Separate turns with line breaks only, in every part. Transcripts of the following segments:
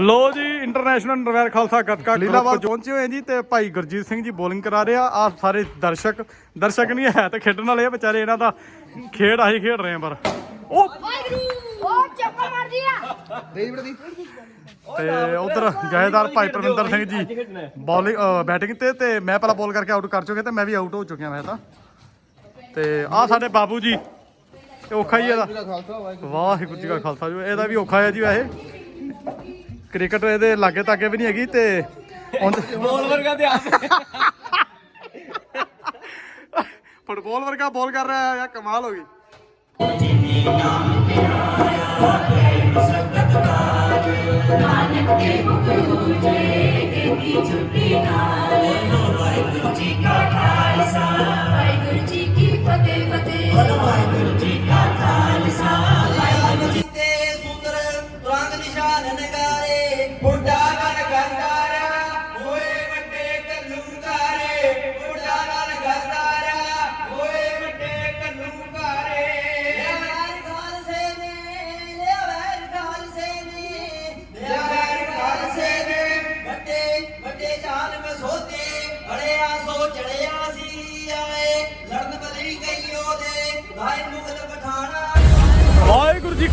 ਲੋ ਜੀ ਇੰਟਰਨੈਸ਼ਨਲ ਨਰਵੈਰ ਖਾਲਸਾ ਗੱਤਕਾ ਲੀਲਾਵਾਲ ਪਹੁੰਚੇ ਹੋਏ ਜੀ ਤੇ ਭਾਈ ਗੁਰਜੀਤ ਸਿੰਘ ਜੀ ਬੋਲਿੰਗ ਕਰਾ ਰਹੇ ਆ। ਆ ਸਾਰੇ ਦਰਸ਼ਕ ਦਰਸ਼ਕ ਨਹੀਂ ਹੈ ਤੇ ਖੇਡਣ ਵਾਲੇ ਆ ਵਿਚਾਰੇ ਇਹਨਾਂ ਦਾ ਖੇਡ ਆਹੀ ਖੇਡ ਰਹੇ ਆ ਪਰ। ਉਹ
ਉਹ ਚੱਪਲ ਮਾਰ ਦਿਆ
ਤੇ ਉਧਰ ਜਹੇਦਾਰ ਭਾਈ ਪ੍ਰਵਿੰਦਰ ਸਿੰਘ ਜੀ ਬੋਲਿੰਗ ਬੈਟਿੰਗ ਤੇ ਤੇ ਮੈਂ ਪਹਿਲਾਂ ਬੋਲ ਕਰਕੇ ਆਊਟ ਕਰ ਚੁੱਕਿਆ ਤੇ ਮੈਂ ਵੀ ਆਊਟ ਹੋ ਚੁੱਕਿਆ ਮੈਂ ਤਾਂ। ਤੇ ਆ ਸਾਡੇ ਬਾਬੂ ਜੀ ਔਖਾ ਹੀ ਇਹਦਾ। ਵਾਹਿਗੁਰੂ ਜੀ ਕਾ ਖਾਲਸਾ ਜੀ ਇਹਦਾ ਵੀ ਔਖਾ ਹੈ ਜੀ ਵੈਸੇ। ਕ੍ਰਿਕਟ ਇਹਦੇ ਲਾਗੇ ਤਾਗੇ ਵੀ ਨਹੀਂ ਹੈਗੀ ਤੇ
ਬੋਲ ਵਰਗਾ ਤੇ ਆਪ।
ਫੁੱਟਬਾਲ ਵਰਗਾ ਬੋਲ ਕਰ ਰਿਹਾ ਹੈ ਯਾ ਕਮਾਲ ਹੋ ਗਈ।
ਨਾਨਕ ਦੇ ਮੁਖ ਉਜੇ ਦੇਤੀ ਛੁੱਟੀ ਨਾਲ।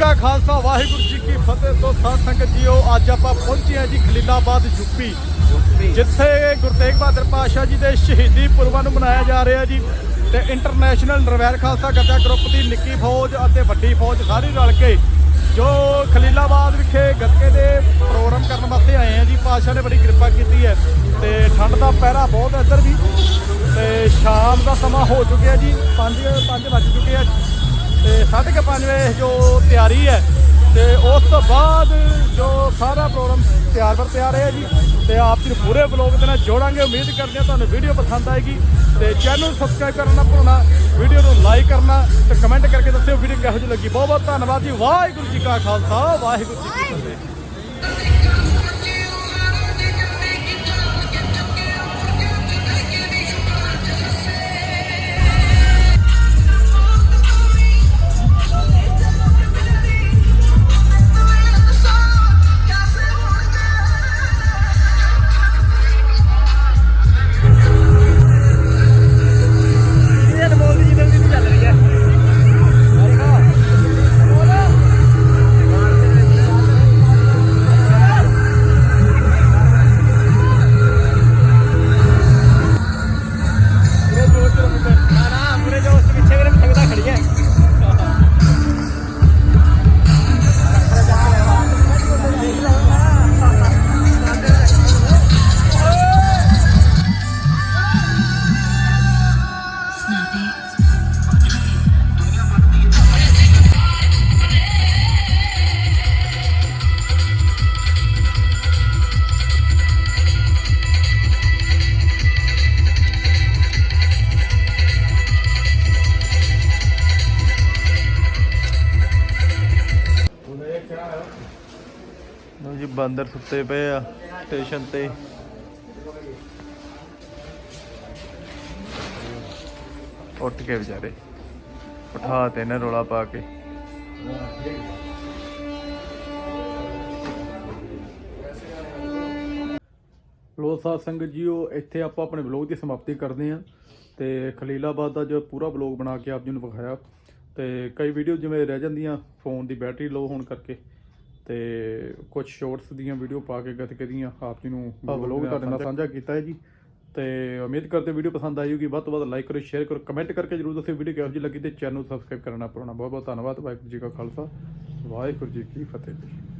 ਕਾ ਖਾਲਸਾ ਵਾਹਿਗੁਰੂ ਜੀ ਕੀ ਫਤਿਹ।
ਤੋਂ
ਸਾਧ ਸੰਗਤ ਜੀਓ ਅੱਜ ਆਪਾਂ ਪਹੁੰਚੇ ਹਾਂ ਜੀ ਖਲੀਲਾਬਾਦ ਯੂਪੀ ਜਿੱਥੇ ਗੁਰੂ ਤੇਗ ਬਹਾਦਰ ਪਾਤਸ਼ਾਹ ਜੀ ਦੇ ਸ਼ਹੀਦੀ ਪੁਰਬਾਂ ਨੂੰ ਮਨਾਇਆ ਜਾ ਰਿਹਾ ਜੀ ਤੇ ਇੰਟਰਨੈਸ਼ਨਲ ਨਰਵੈਰ ਖਾਲਸਾ ਗੱਦਾ ਗਰੁੱਪ ਦੀ ਨਿੱਕੀ ਫੌਜ ਅਤੇ ਵੱਡੀ ਫੌਜ ਸਾਰੀ ਰਲ ਕੇ ਜੋ ਖਲੀਲਾਬਾਦ ਵਿਖੇ ਗੱਤਕੇ ਦੇ ਪ੍ਰੋਗਰਾਮ ਕਰਨ ਵਾਸਤੇ ਆਏ ਆ ਜੀ। ਪਾਤਸ਼ਾਹ ਨੇ ਬੜੀ ਕਿਰਪਾ ਕੀਤੀ ਹੈ ਤੇ ਠੰਡ ਦਾ ਪਹਿਰਾ ਬਹੁਤ ਇੱਧਰ ਵੀ ਤੇ ਸ਼ਾਮ ਦਾ ਸਮਾਂ ਹੋ ਚੁੱਕਿਆ ਜੀ। 5 5 ਵੱਜ ਚੁੱਕੇ ਆ। ਤੇ 5:30 ਵਜੇ ਜੋ ਤਿਆਰੀ ਹੈ ਤੇ ਉਸ ਤੋਂ ਬਾਅਦ ਜੋ ਸਾਰਾ ਪ੍ਰੋਗਰਾਮ ਤਿਆਰ ਬਰ ਤਿਆਰ ਹੈ ਜੀ ਤੇ ਆਪ ਜੀ ਨੂੰ ਪੂਰੇ ਬਲੌਗ ਦੇ ਨਾਲ ਜੋੜਾਂਗੇ। ਉਮੀਦ ਕਰਦੇ ਹਾਂ ਤੁਹਾਨੂੰ ਵੀਡੀਓ ਪਸੰਦ ਆਏਗੀ ਤੇ ਚੈਨਲ ਨੂੰ ਸਬਸਕ੍ਰਾਈਬ ਕਰਨਾ ਨਾ ਭੁੱਲਣਾ, ਵੀਡੀਓ ਨੂੰ ਲਾਈਕ ਕਰਨਾ ਤੇ ਕਮੈਂਟ ਕਰਕੇ ਦੱਸਿਓ ਵੀਡੀਓ ਕਿਹੋ ਜਿਹੀ ਲੱਗੀ। ਬਹੁਤ ਬਹੁਤ ਧੰਨਵਾਦ ਜੀ। ਵਾਹਿਗੁਰੂ ਜੀ ਕਾ ਖਾਲਸਾ, ਵਾਹਿਗੁਰੂ ਜੀ ਕੀ ਫਤਿਹ। ਲੋ ਜੀ, ਬਾਂਦਰ ਸੁੱਤੇ ਪਏ ਆ ਸਟੇਸ਼ਨ ਤੇ। ਉੱਠ ਕੇ ਵਿਚਾਰੇ, ਉਠਾ ਤੇ ਨੇ ਰੋਲਾ ਪਾ ਕੇ। ਲੋ ਸਾਧ ਸੰਗਤ ਜੀਓ, ਇੱਥੇ ਆਪਾਂ ਆਪਣੇ ਵਲੌਗ ਦੀ ਸਮਾਪਤੀ ਕਰਦੇ ਹਾਂ ਤੇ ਖਲੀਲਾਬਾਦ ਦਾ ਜੋ ਪੂਰਾ ਵਲੌਗ ਬਣਾ ਕੇ ਆਪ ਜੀ ਨੂੰ ਵਿਖਾਇਆ। ਤੇ ਕਈ ਵੀਡੀਓ ਜਿਵੇਂ ਰਹਿ ਜਾਂਦੀਆਂ ਫੋਨ ਦੀ ਬੈਟਰੀ ਲੋ ਹੋਣ ਕਰਕੇ ਤੇ ਕੁਝ ਸ਼ਾਰਟਸ ਦੀਆਂ ਵੀਡੀਓ ਪਾ ਕੇ ਗੱਤਕੇ ਦੀਆਂ ਆਪ ਜੀ ਨੂੰ ਵਲੌਗ ਤੁਹਾਡੇ ਨਾਲ ਸਾਂਝਾ। ਕੀਤਾ ਹੈ ਜੀ। ਤੇ ਉਮੀਦ ਕਰਦੇ ਵੀਡੀਓ ਪਸੰਦ ਆਈ ਹੋਗੀ ਵੱਧ ਤੋਂ ਵੱਧ ਲਾਈਕ ਕਰੋ ਸ਼ੇਅਰ ਕਰੋ ਕਮੈਂਟ ਕਰਕੇ ਜਰੂਰ ਦੱਸਿਓ ਵੀਡੀਓ ਕਿਹੋ ਜਿਹੀ ਲੱਗੀ ਤੇ ਚੈਨਲ ਨੂੰ ਸਬਸਕ੍ਰਾਈਬ ਕਰਨਾ ਭੁੱਲਣਾ ਬਹੁਤ ਬਹੁਤ ਧੰਨਵਾਦ। ਵਾਹਿਗੁਰੂ ਜੀ ਕਾ ਖਾਲਸਾ। ਵਾਹਿਗੁਰੂ ਜੀ ਕੀ ਫਤਿਹ। ਜੀ